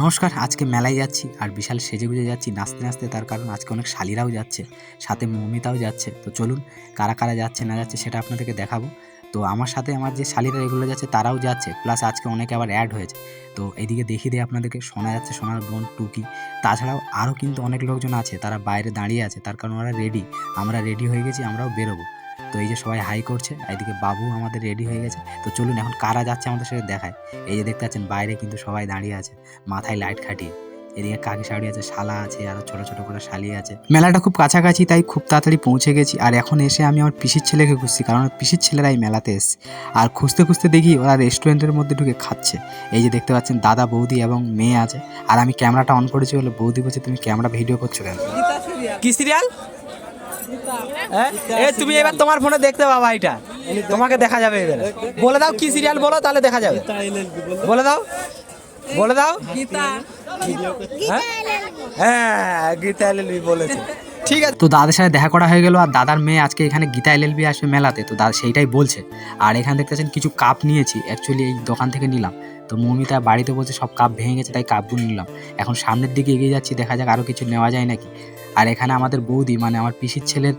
নমস্কার, আজকে মেলায় যাচ্ছি আর বিশাল সেজে গুজে যাচ্ছি, নাচতে নাচতে। তার কারণ আজকে অনেক শালিরাও যাচ্ছে, সাথে মৌমিতাও যাচ্ছে। তো চলুন, কারা কারা যাচ্ছে, না যাচ্ছে সেটা আপনাদেরকে দেখাবো। তো আমার সাথে আমার যে শালিরা এগুলো যাচ্ছে, তারাও যাচ্ছে, প্লাস আজকে অনেকে আবার অ্যাড হয়েছে। তো এইদিকে দেখিয়ে দিয়ে আপনাদেরকে শোনা যাচ্ছে, সোনার বোন টুকি। তাছাড়াও আরও কিন্তু অনেক লোকজন আছে, তারা বাইরে দাঁড়িয়ে আছে, তার কারণ ওরা রেডি আমরা রেডি হয়ে গেছি, আমরাও বেরোবো। তো এই যে সবাই হাই করছে এইদিকে বাবু আমাদের রেডি হয়ে গেছে। তো চলুন এখন কারা যাচ্ছে আমাদের সাথে দেখায়। এই যে দেখতে পাচ্ছেন, বাইরে কিন্তু সবাই দাঁড়িয়ে আছে, মাথায় লাইট খাটিয়ে। এদিকে কাকি শাড়ি আছে, শালা আছে, আরও ছোট ছোট করে শালি আছে। মেলাটা খুব কাছাকাছি, তাই খুব তাড়াতাড়ি পৌঁছে গেছি। আর এখন এসে আমি আমার পিসির ছেলেকে খুঁজছি, কারণ পিসির ছেলেরা এই মেলাতে এসছে। আর খুঁজতে খুঁজতে দেখি ওরা রেস্টুরেন্টের মধ্যে ঢুকে খাচ্ছে। এই যে দেখতে পাচ্ছেন, দাদা, বৌদি এবং মেয়ে আছে। আর আমি ক্যামেরাটা অন করেছি বলে বৌদি বলছে, তুমি ক্যামেরা ভিডিও করছ কেন? কি সিরিয়াল হ্যাঁ? তুমি এবার তোমার ফোনে দেখতে পাবা এটা। তোমাকে দেখা যাবে এবার। বলে দাও কি সিরিয়াল বলো, তাহলে দেখা যাবে। বলে দাও। বলে দাও। হ্যাঁ? গীতা এলএলবি বলেছে। ঠিক আছে। তো দাদার সাথে দেখা করা হয়ে গেল, আর দাদার মেয়ে আজকে এখানে গীতা এলএলবি আসবে মেলাতে। তো দাদা সেইটাই বলছে। আর এখানে দেখতেছেন কিছু কাপ নিয়েছি। অ্যাকচুয়ালি এই দোকান থেকে নিলাম। তো মমিতা বাড়িতে বলছে সব কাপ ভেঙে গেছে, তাই কাপগুলো নিলাম। এখন সামনের দিকে এগিয়ে যাচ্ছি, দেখা যাক আরও কিছু নেওয়া যায় নাকি। আর এখানে আমাদের বৌদি মানে আমার পিসির ছেলের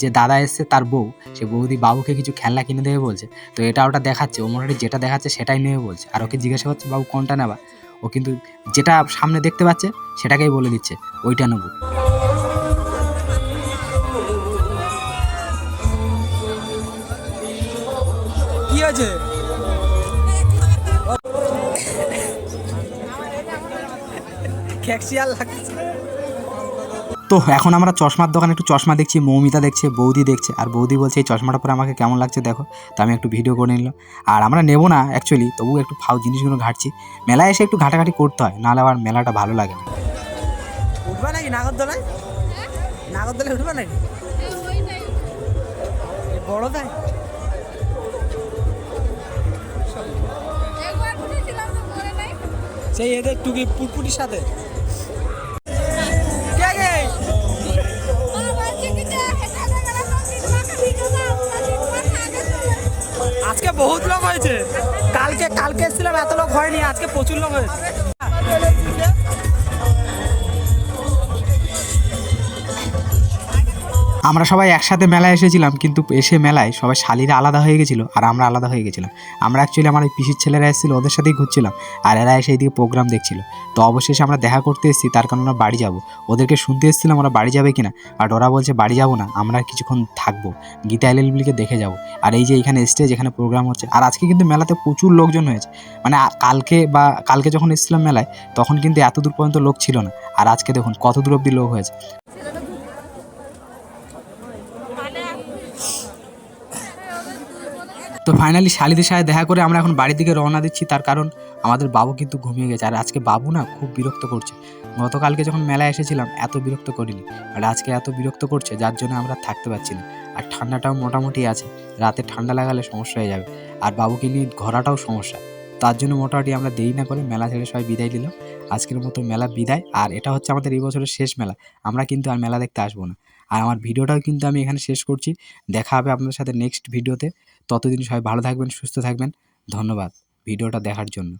যে দাদা এসছে তার বউ, সে বৌদি বাবুকে কিছু খেলনা কিনে দেবে বলছে। তো এটা ওটা দেখাচ্ছে, ও মোটামুটি যেটা দেখাচ্ছে সেটাই নেবে বলছে। আর ওকে জিজ্ঞাসা করছে, বাবু, কোনটা নেবা? ও কিন্তু যেটা সামনে দেখতে পাচ্ছে সেটাকেই বলে দিচ্ছে, ওইটা নেব। ক্যাক্সিয়াল লাগছে। তো এখন আমরা চশমার দোকানে একটু চশমা দেখছি মৌমিতা দেখছে বৌদি দেখছে। আর বৌদি বলছে এই চশমাটা পরে আমাকে কেমন লাগছে দেখো। তো আমি একটু ভিডিও করে নিলাম। আর আমরা নেব না অ্যাকচুয়ালি তবু একটু ফাউ জিনিসগুলো ঘাটছি। মেলায় এসে একটু ঘাটাঘাটি করতে হয় নাহলে আবার মেলাটা ভালো লাগে না। উঠবা নাকি নাগরদোলায়? নাগরদোলায় উঠবা নাকি? বড় তাই সেই এদের টুকি পুটপুটির সাথে? হয়েছে কালকে কালকে এসেছিলাম এত লোক হয়নি আজকে প্রচুর লোক হয়েছে। আমরা সবাই একসাথে মেলায় এসেছিলাম, কিন্তু এসে মেলায় সবাই শালিরা আলাদা হয়ে গেছিল আর আমরা আলাদা হয়ে গেছিলাম। আমরা অ্যাকচুয়ালি আমার পিসির ছেলেরা এসেছিল, ওদের সাথেই ঘুরছিলাম আর এরা এসে এইদিকে প্রোগ্রাম দেখছিল। তো অবশেষে আমরা দেখা করতে এসেছি, তার কারণে আমরা বাড়ি যাব। ওদেরকে শুনতে এসেছিলাম ওরা বাড়ি যাবে কিনা আর ওরা বলছে বাড়ি যাব না, আমরা কিছুক্ষণ থাকব, গীতা এলএলবিকে দেখে যাব। আর এই যে এখানে স্টেজ এখানে প্রোগ্রাম হচ্ছে। আর আজকে কিন্তু মেলাতে প্রচুর লোকজন হয়েছে। মানে কালকে বা কালকে যখন এসেছিলাম মেলায়, তখন কিন্তু এত দূর পর্যন্ত লোক ছিল না। আর আজকে দেখুন, কত দূর অব্দি লোক হয়েছে। তো ফাইনালি শালিদের সাথে দেখা করে আমরা এখন বাড়ির দিকে রওনা দিচ্ছি। তার কারণ আমাদের বাবু কিন্তু ঘুমিয়ে গেছে। আর আজকে বাবু না খুব বিরক্ত করছে। গতকালকে যখন মেলায় এসেছিলাম, এত বিরক্ত করিনি। আর আজকে এত বিরক্ত করছে, যার জন্য আমরা থাকতে পারছি না। আর ঠান্ডাটাও মোটামুটি আছে। রাতে ঠান্ডা লাগালে সমস্যা হয়ে যাবে। আর বাবুকে নিয়ে ঘোরাটাও সমস্যা। তার জন্য মোটামুটি আমরা দেরি না করে মেলা ছেড়ে সবাই বিদায় দিলাম আজকের মতো মেলা বিদায়। আর এটা হচ্ছে আমাদের এই বছরের শেষ মেলা। আমরা কিন্তু আর মেলা দেখতে আসব না। আর আমার ভিডিওটাও কিন্তু আমি এখানে শেষ করছি। দেখা হবে আপনাদের সাথে নেক্সট ভিডিওতে ততদিন সবাই ভালো থাকবেন সুস্থ থাকবেন। ধন্যবাদ ভিডিওটা দেখার জন্য।